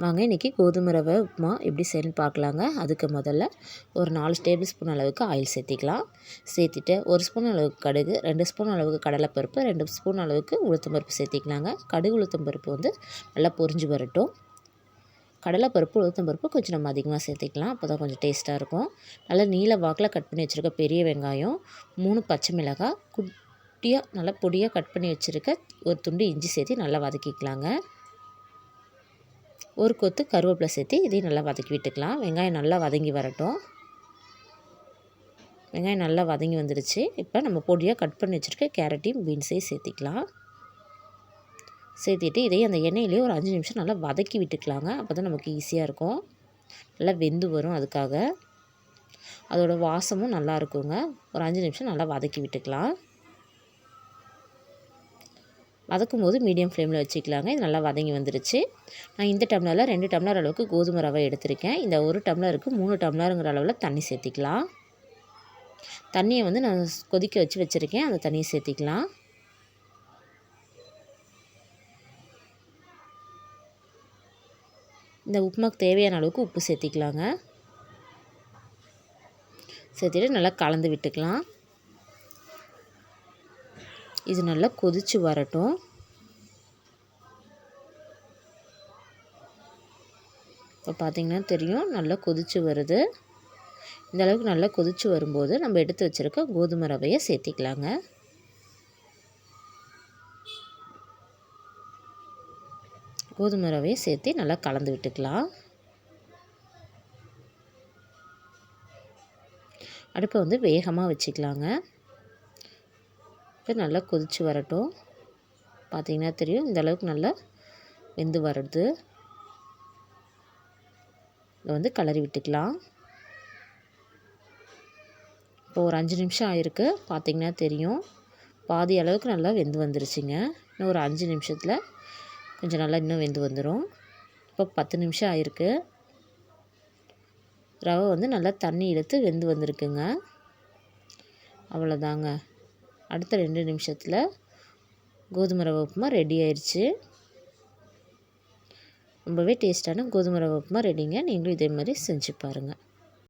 வாங்க இன்றைக்கி கோதுமை ரவை உப்புமா எப்படி செய்யணும்னு பார்க்கலாங்க. அதுக்கு முதல்ல ஒரு நாலு டேபிள் ஸ்பூன் அளவுக்கு ஆயில் சேர்த்திக்கலாம். சேர்த்துட்டு ஒரு ஸ்பூன் அளவுக்கு கடுகு ரெண்டு ஸ்பூன் அளவுக்கு கடலைப்பருப்பு ரெண்டு ஸ்பூன் அளவுக்கு உளுத்தம்பருப்பு சேர்த்திக்கலாங்க. கடுகு உளுத்தம்பருப்பு வந்து நல்லா பொரிஞ்சு வரட்டும். கடலைப்பருப்பு உளுத்தம்பருப்பு கொஞ்சம் நம்ம அதிகமாக சேர்த்திக்கலாம். அப்போ தான் கொஞ்சம் டேஸ்ட்டாக இருக்கும். நல்லா நீல வாக்கில் கட் பண்ணி வச்சுருக்க பெரிய வெங்காயம் மூணு பச்சை மிளகாய் குட்டியாக நல்லா பொடியாக கட் பண்ணி வச்சுருக்க ஒரு துண்டு இஞ்சி சேர்த்து நல்லா வதக்கிக்கலாங்க. ஒரு கொத்து கருவேப்பிலை சேர்த்து இதையும் நல்லா வதக்கி விட்டுக்கலாம். வெங்காயம் நல்லா வதங்கி வரட்டும். வெங்காயம் நல்லா வதங்கி வந்துடுச்சு இப்போ நம்ம பொடியாக கட் பண்ணி வச்சுருக்க கேரட்டையும் பீன்ஸையும் சேர்த்திக்கலாம். சேர்த்திட்டு இதையும் அந்த எண்ணெயிலேயே ஒரு அஞ்சு நிமிஷம் நல்லா வதக்கி விட்டுக்கலாங்க. அப்போ தான் நமக்கு ஈஸியாக இருக்கும். நல்லா வெந்து வரும் அதுக்காக. அதோடய வாசமும் நல்லா இருக்குங்க. ஒரு அஞ்சு நிமிஷம் நல்லா வதக்கி விட்டுக்கலாம். வதக்கும் போது மீடியம் ஃப்ளேமில் வச்சுக்கலாங்க. இது நல்லா வதங்கி வந்துருச்சு. நான் இந்த டம்ளரில் ரெண்டு டம்ளர் அளவுக்கு கோதுமை ரவை எடுத்திருக்கேன். இந்த ஒரு டம்ளருக்கு மூணு டம்ளருங்கிற அளவில் தண்ணி சேர்த்திக்கலாம். தண்ணியை வந்து நான் கொதிக்க வச்சு வச்சுருக்கேன். அந்த தண்ணியை சேர்த்திக்கலாம். இந்த உப்புமாக்கு தேவையான அளவுக்கு உப்பு சேர்த்திக்கலாங்க. சேர்த்துட்டு நல்லா கலந்து விட்டுக்கலாம். இது நல்லா கொதித்து வரட்டும். இப்போ பார்த்திங்கன்னா தெரியும் நல்லா கொதித்து வருது. இந்த அளவுக்கு நல்லா கொதித்து வரும்போது நம்ம எடுத்து வச்சுருக்க கோதுமை ரவையை சேர்த்திக்கலாங்க. கோதுமை ரவையை சேர்த்து நல்லா கலந்து விட்டுக்கலாம். அடுப்பை வந்து வேகமாக வச்சுக்கலாங்க. இப்போ நல்லா கொதித்து வரட்டும். பார்த்திங்கன்னா தெரியும் இந்த அளவுக்கு நல்லா வெந்து வருது. இதை வந்து கலரி விட்டுக்கலாம். இப்போ ஒரு அஞ்சு நிமிஷம் ஆயிருக்கு. பார்த்திங்கன்னா தெரியும் பாதி அளவுக்கு நல்லா வெந்து வந்துருச்சுங்க. இன்னும் ஒரு அஞ்சு நிமிஷத்தில் கொஞ்சம் நல்லா இன்னும் வெந்து வந்துடும் இப்போ பத்து நிமிஷம் ஆயிருக்கு. ரவை வந்து நல்லா தண்ணி இழுத்து வெந்து வந்திருக்குங்க. அவ்வளோதாங்க. அடுத்த ரெண்டு நிமிஷத்தில் கோதுமை ரவை உப்புமா ரெடி ஆயிடுச்சு ரொம்பவே டேஸ்ட்டான கோதுமை ரவை உப்புமா ரெடிங்க நீங்களும் இதே மாதிரி செஞ்சு பாருங்கள்